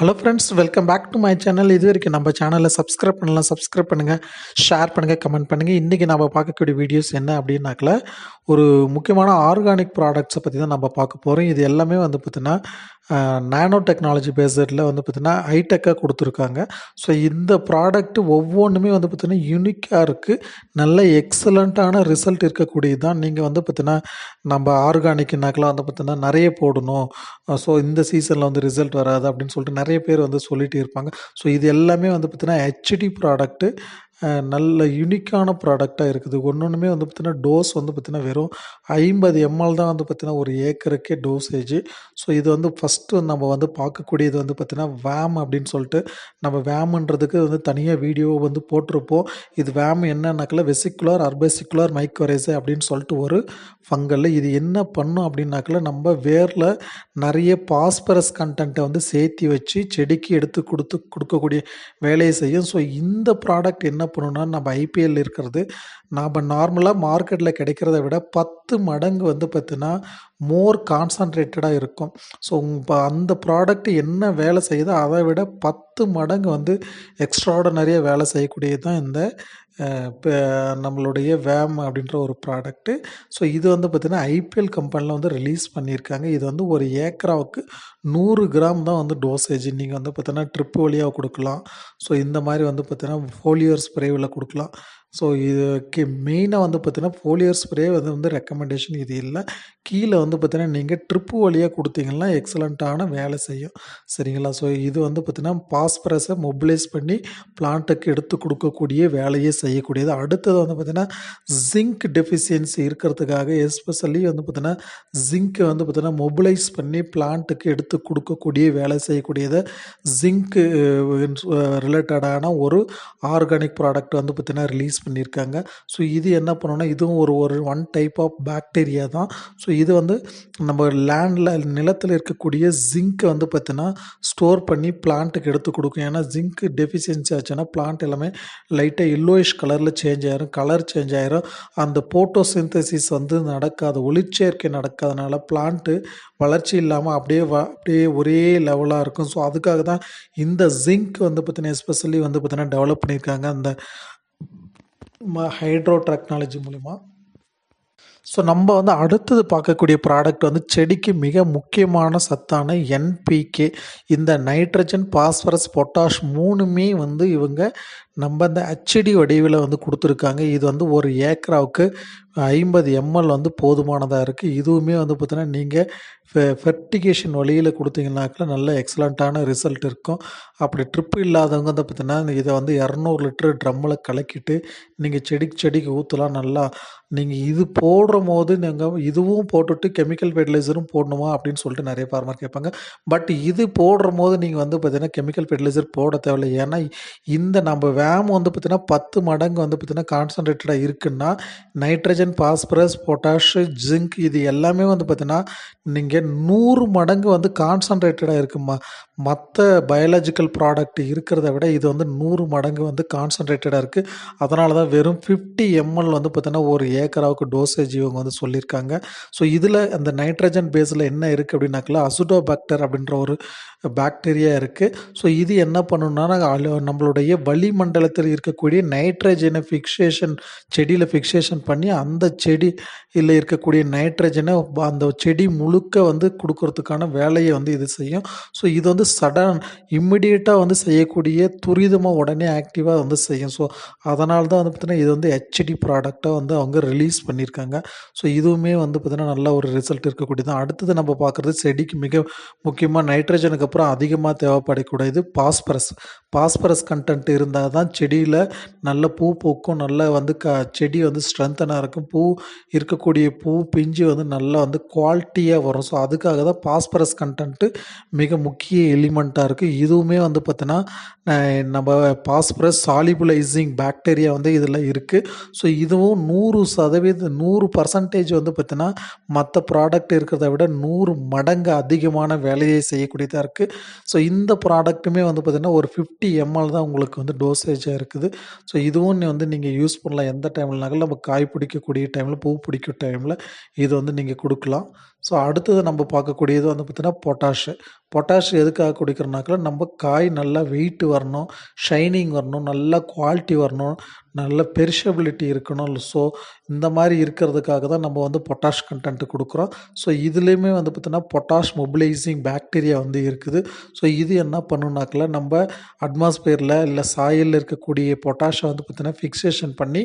Hello friends welcome back to my channel இது வரைக்கும் நம்ம சேனலில் சப்ஸ்கிரைப் பண்ணலாம் சப்ஸ்கிரைப் பண்ணுங்கள் ஷேர் பண்ணுங்கள் கமெண்ட் பண்ணுங்கள் இன்றைக்கி நம்ம பார்க்கக்கூடிய வீடியோஸ் என்ன அப்படின்னாக்கல ஒரு முக்கியமான ஆர்கானிக் ப்ராடக்ட்ஸை பற்றி தான் நம்ம பார்க்க போகிறோம் இது எல்லாமே வந்து பார்த்திங்கன்னா நானோ டெக்னாலஜி பேஸ்டில் வந்து பார்த்திங்கன்னா ஹைடெக்காக கொடுத்துருக்காங்க. ஸோ இந்த ப்ராடக்ட் ஒவ்வொன்றுமே வந்து பார்த்திங்கன்னா யூனிக்காக இருக்குது நல்ல எக்ஸலண்ட்டான ரிசல்ட் இருக்கக்கூடியது தான் நீங்கள் வந்து பார்த்திங்கன்னா நம்ம ஆர்கானிக்னாக்கெலாம் வந்து பார்த்திங்கன்னா நிறைய போடணும். ஸோ இந்த சீசனில் வந்து ரிசல்ட் வராது அப்படின்னு சொல்லிட்டு நிறைய நிறைய பேர் வந்து சொல்லிகிட்டே இருப்பாங்க. ஸோ இது எல்லாமே வந்து பார்த்திங்கன்னா ஹெச்டி ப்ராடக்ட்டு நல்ல யுனிக்கான ப்ராடக்டாக இருக்குது. ஒன்று ஒன்றுமே வந்து பார்த்திங்கன்னா டோஸ் வந்து பார்த்திங்கன்னா வெறும் ஐம்பது எம்எல் தான் வந்து பார்த்திங்கன்னா ஒரு ஏக்கருக்கே டோசேஜ் ஸோ இது வந்து ஃபஸ்ட்டு நம்ம வந்து பார்க்கக்கூடியது வந்து பார்த்திங்கன்னா வேம் அப்படின்னு சொல்லிட்டு நம்ம வேம்ன்றதுக்கு வந்து தனியாக வீடியோ வந்து போட்டிருப்போம். இது வேம் என்னன்னாக்கல வெசிக்குலர் அர்பெசிக்குலர் மைக்ரோரேசே அப்படின்னு சொல்லிட்டு ஒரு ஃபங்கல் இது என்ன பண்ணும் அப்படின்னாக்கல நம்ம வேரில் நிறைய பாஸ்பரஸ் கண்டென்ட்டை வந்து சேர்த்தி வச்சு செடிக்கு எடுத்து கொடுத்து கொடுக்கக்கூடிய வேலையை செய்யும். ஸோ இந்த ப்ராடக்ட் என்ன பண்ணுன்னா நம்ம ஐபிஎல் இருக்கிறது நாம் நார்மலாக மார்க்கெட்டில் கிடைக்கிறத விட பத்து மடங்கு வந்து பார்த்திங்கன்னா மோர் கான்சன்ட்ரேட்டடாக இருக்கும். ஸோ இப்போ அந்த ப்ராடக்ட் என்ன வேலை செய்யுதோ அதை விட பத்து மடங்கு வந்து எக்ஸ்ட்ராடனரியாக வேலை செய்யக்கூடியது தான் இந்த இப்போ நம்மளுடைய வேம் அப்படின்ற ஒரு ப்ராடக்ட்டு ஸோ இது வந்து பார்த்திங்கன்னா ஐபிஎல் கம்பெனியில் வந்து ரிலீஸ் பண்ணியிருக்காங்க. இது வந்து ஒரு ஏக்கராவுக்கு நூறு கிராம் தான் வந்து டோசேஜ் நீங்கள் வந்து பார்த்திங்கன்னா ட்ரிப் வழியாக கொடுக்கலாம். ஸோ இந்த மாதிரி வந்து பார்த்திங்கன்னா ஃபோலியர் ஸ்ப்ரேவில் கொடுக்கலாம். ஸோ இதுக்கு மெயினாக வந்து பார்த்தீங்கன்னா ஃபோலியர் ஸ்ப்ரே வந்து வந்து ரெக்கமெண்டேஷன் இது இல்லை. கீழே வந்து பார்த்தீங்கன்னா நீங்கள் ட்ரிப்பு வழியாக கொடுத்தீங்கன்னா எக்ஸலண்ட்டான வேலை செய்யும். சரிங்களா? ஸோ இது வந்து பார்த்தீங்கன்னா பாஸ்பரஸை மொபிலைஸ் பண்ணி பிளான்ட்டுக்கு எடுத்து கொடுக்கக்கூடிய வேலையை செய்யக்கூடியது. அடுத்தது வந்து பார்த்திங்கன்னா ஜிங்க் டெஃபிஷியன்சி இருக்கிறதுக்காக எஸ்பெஷலி வந்து பார்த்திங்கன்னா ஜிங்க்கை வந்து பார்த்திங்கன்னா மொபிலைஸ் பண்ணி பிளான்ட்டுக்கு எடுத்து கொடுக்கக்கூடிய வேலை செய்யக்கூடியதை. ஜிங்க்கு ரிலேட்டடான ஒரு ஆர்கானிக் ப்ராடக்ட் வந்து பார்த்தீங்கன்னா ரிலீஸ் பண்ணியிருக்காங்க. ஸோ இது என்ன பண்ணோன்னா இதுவும் ஒரு ஒரு ஒன் டைப் ஆஃப் பாக்டீரியா தான். ஸோ இது வந்து நம்ம லேண்டில் நிலத்தில் இருக்கக்கூடிய ஜிங்க்கை வந்து பார்த்தீங்கன்னா ஸ்டோர் பண்ணி பிளான்ட்டுக்கு எடுத்து கொடுக்கும். ஏன்னா ஜிங்க் டெஃபிஷியன்சி ஆச்சுன்னா பிளான்ட் எல்லாமே லைட்டாக எல்லோயிஷ் கலரில் சேஞ்ச் ஆயிரும் கலர் சேஞ்ச் ஆயிரும். அந்த போட்டோசிந்தசிஸ் வந்து நடக்காது ஒளிச்சேர்க்கை நடக்காதனால பிளான்ட்டு வளர்ச்சி இல்லாமல் அப்படியே வ அப்படியே ஒரே லெவலாக இருக்கும். ஸோ அதுக்காக தான் இந்த ஜிங்க் வந்து பார்த்தீங்கன்னா எஸ்பெஷலி வந்து பார்த்தீங்கன்னா டெவலப் பண்ணியிருக்காங்க. அந்த ஹைட்ரோ டெக்னாலஜி மூலிமா ஸோ நம்ம வந்து அடுத்தது பார்க்கக்கூடிய ப்ராடக்ட் வந்து செடிக்கு மிக முக்கியமான சத்தான என்பிகே இந்த நைட்ரஜன் பாஸ்பரஸ் பொட்டாஷ் மூணுமே வந்து இவங்க நம்ம இந்த அச்சடி வடிவில் வந்து கொடுத்துருக்காங்க. இது வந்து ஒரு ஏக்கராவுக்கு ஐம்பது எம்எல் வந்து போதுமானதாக இருக்குது இதுவுமே வந்து பார்த்தீங்கன்னா நீங்கள் ஃபெ ஃபெர்டிகேஷன் வழியில் கொடுத்தீங்கனாக்கா நல்ல எக்ஸலண்ட்டான ரிசல்ட் இருக்கும். அப்படி ட்ரிப் இல்லாதவங்க வந்து பார்த்தீங்கன்னா இதை வந்து இரநூறு லிட்டரு ட்ரம்மில் கலக்கிட்டு நீங்கள் செடிக்கு செடிக்கு ஊற்றலாம் நல்லா. நீங்கள் இது போடுற போது நீங்கள் இதுவும் போட்டுட்டு கெமிக்கல் ஃபெர்டிலைசரும் போடணுமா அப்படின்னு சொல்லிட்டு நிறைய ஃபார்மர் கேட்பாங்க. பட் இது போடுற போது நீங்கள் வந்து பார்த்தீங்கன்னா கெமிக்கல் ஃபெர்டிலைசர் போட தேவையில்லை. ஏன்னா இந்த நம்ம வேம் வந்து பார்த்திங்கன்னா பத்து மடங்கு வந்து பார்த்தீங்கன்னா கான்சன்ட்ரேட்டடாக இருக்குன்னா நைட்ரஜன் பாஸ்பரஸ் பொட்டாஷ் ஜிங்க் இது எல்லாமே வந்து பார்த்திங்கன்னா நீங்கள் நூறு மடங்கு வந்து கான்சன்ட்ரேட்டடாக இருக்குமா மற்ற பயாலஜிக்கல் ப்ராடக்ட் இருக்கிறத விட இது வந்து நூறு மடங்கு வந்து கான்சன்ட்ரேட்டடாக இருக்குது அதனால தான் வெறும் ஃபிஃப்டி எம்எல் வந்து பார்த்திங்கன்னா ஒரு ஏக்கராவுக்கு டோசேஜ் இவங்க வந்து சொல்லியிருக்காங்க. ஸோ இதில் அந்த நைட்ரஜன் பேஸில் என்ன இருக்குது அப்படின்னாக்கல அசுடோபாக்டர் அப்படின்ற ஒரு பாக்டீரியா இருக்குது ஸோ இது என்ன பண்ணணும்னா நம்மளுடைய வளிமண்டலத்தில் இருக்கக்கூடிய நைட்ரஜனை ஃபிக்சேஷன் செடியில் ஃபிக்சேஷன் பண்ணி அந்த செடியில் இருக்கக்கூடிய நைட்ரஜனை அந்த செடி முழுக்க வந்து கொடுக்கறதுக்கான வேலையை வந்து இது செய்யும். ஸோ இது வந்து சடன் இம்மிடியேட்டாக வந்து செய்யக்கூடிய துரிதமாக உடனே ஆக்டிவாக வந்து செய்யும். ஸோ அதனால தான் வந்து பார்த்திங்கன்னா இது வந்து ஹெச்டி ப்ராடக்டாக வந்து அவங்க ரிலீஸ் பண்ணியிருக்காங்க. ஸோ இதுவுமே வந்து பார்த்திங்கன்னா நல்ல ஒரு ரிசல்ட் இருக்கக்கூடியது அடுத்தது நம்ம பார்க்குறது செடிக்கு மிக முக்கியமாக நைட்ரஜனுக்கு அப்புறம் அதிகமாக தேவைப்படக்கூடியது பாஸ்பரஸ் பாஸ்பரஸ் கண்டென்ட் இருந்தால் தான் செடியில் நல்ல பூ பூக்கும் நல்ல வந்து க செடி வந்து ஸ்ட்ரென்த்தனாக இருக்கும். பூ இருக்கக்கூடிய பூ பிஞ்சு வந்து நல்லா வந்து குவாலிட்டியாக வரும். ஸோ அதுக்காக தான் பாஸ்பரஸ் கண்டென்ட்டு மிக முக்கிய எலிமெண்ட்டாக இருக்குது இதுவுமே வந்து பார்த்தோன்னா நம்ம பாஸ்பரஸ் சாலிபுலைசிங் பாக்டீரியா வந்து இதில் இருக்குது ஸோ இதுவும் நூறு சதவீத நூறு பர்சன்டேஜ் வந்து பார்த்தீங்கன்னா மற்ற ப்ராடக்ட் இருக்கிறத விட நூறு மடங்கு அதிகமான வேலையை செய்யக்கூடியதாக இருக்குது ஸோ இந்த ப்ராடக்ட்டுமே வந்து பார்த்திங்கன்னா ஒரு ஃபிஃப்டி எம்எல் தான் உங்களுக்கு வந்து டோசேஜாக இருக்குது. ஸோ இதுவும் வந்து நீங்கள் யூஸ் பண்ணலாம். எந்த டைம்லனாலும் நம்ம காய் பிடிக்கக்கூடிய டைமில் பூ பிடிக்கிற டைமில் இது வந்து நீங்கள் கொடுக்கலாம். ஸோ அடுத்தது நம்ம பார்க்கக்கூடியது வந்து பார்த்திங்கன்னா பொட்டாஷு பொட்டாஷ் எதுக்காக குடிக்கிறோம்னாக்கா நம்ம காய் நல்லா வெயிட் வரணும் ஷைனிங் வரணும் நல்லா குவாலிட்டி வரணும் நல்ல பெரிஷபிலிட்டி இருக்கணும். ஸோ இந்த மாதிரி இருக்கிறதுக்காக தான் நம்ம வந்து பொட்டாஷ் கண்டென்ட் கொடுக்குறோம். ஸோ இதுலேயுமே வந்து பார்த்திங்கன்னா பொட்டாஷ் மொபிலைசிங் பாக்டீரியா வந்து இருக்குது. ஸோ இது என்ன பண்ணுனாக்கல நம்ம அட்மாஸ்பியரில் இல்லை சாயலில் இருக்கக்கூடிய பொட்டாஷை வந்து பார்த்திங்கன்னா ஃபிக்ஸேஷன் பண்ணி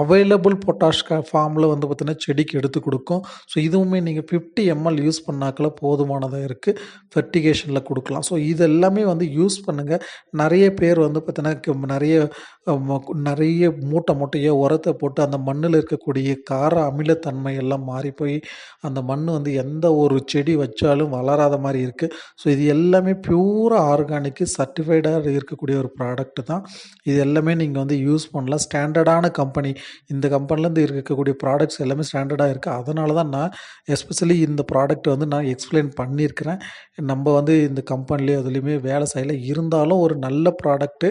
அவைலபிள் பொட்டாஷ் ஃபார்மில் வந்து பார்த்திங்கன்னா செடிக்கு எடுத்து கொடுக்கும். ஸோ இதுவுமே நீங்கள் ஃபிஃப்டி எம்எல் யூஸ் பண்ணாக்கல போதுமானதாக இருக்குது ஃபெர்டிகேஷனில் கொடுக்கலாம். ஸோ இது எல்லாமே வந்து யூஸ் பண்ணுங்கள் நிறைய பேர் வந்து பார்த்தீங்கன்னா நிறைய நிறைய மூட்டை மூட்டையாக உரத்தை போட்டு அந்த மண்ணில் இருக்கக்கூடிய கார அமிலத்தன்மை எல்லாம் மாறி போய் அந்த மண் வந்து எந்த ஒரு செடி வச்சாலும் வளராத மாதிரி இருக்குது ஸோ இது எல்லாமே பியூராக ஆர்கானிக்கு சர்டிஃபைடாக இருக்கக்கூடிய ஒரு ப்ராடக்ட் தான். இது எல்லாமே நீங்கள் வந்து யூஸ் பண்ணலாம். ஸ்டாண்டர்டான கம்பெனி இந்த கம்பெனிலேருந்து இருக்கக்கூடிய ப்ராடக்ட்ஸ் எல்லாமே ஸ்டாண்டர்டாக இருக்குது அதனால தான் நான் எஸ்பெஷலி இந்த ப்ராடக்ட் வந்து நான் எக்ஸ்பிளைன் பண்ணியிருக்கிறேன். நம்ம வந்து இந்த கம்பெனிலேயே அதுலேயுமே வேலை செய்யலை. இருந்தாலும் ஒரு நல்ல ப்ராடக்ட்டு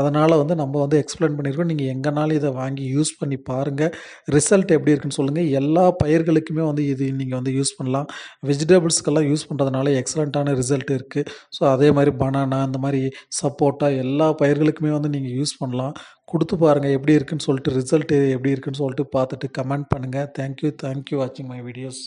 அதனால் வந்து நம்ம வந்து எக்ஸ்பிளைன் பண்ணியிருக்கோம். நீங்கள் எங்கேனாலும் இதை வாங்கி யூஸ் பண்ணி பாருங்கள் ரிசல்ட் எப்படி இருக்குன்னு சொல்லுங்கள் எல்லா பயிர்களுக்குமே வந்து இது நீங்கள் வந்து யூஸ் பண்ணலாம். வெஜிடபிள்ஸ்க்கெல்லாம் யூஸ் பண்ணுறதுனால எக்ஸலண்ட்டான ரிசல்ட் இருக்குது ஸோ அதே மாதிரி பனானா அந்த மாதிரி சப்போட்டா எல்லா பயிர்களுக்குமே வந்து நீங்கள் யூஸ் பண்ணலாம். கொடுத்து பாருங்கள் எப்படி இருக்குன்னு சொல்லிட்டு ரிசல்ட் எப்படி இருக்குன்னு சொல்லிட்டு பார்த்துட்டு கமெண்ட் பண்ணுங்கள் தேங்க்யூ தேங்க்யூ வாட்சிங் மை வீடியோஸ்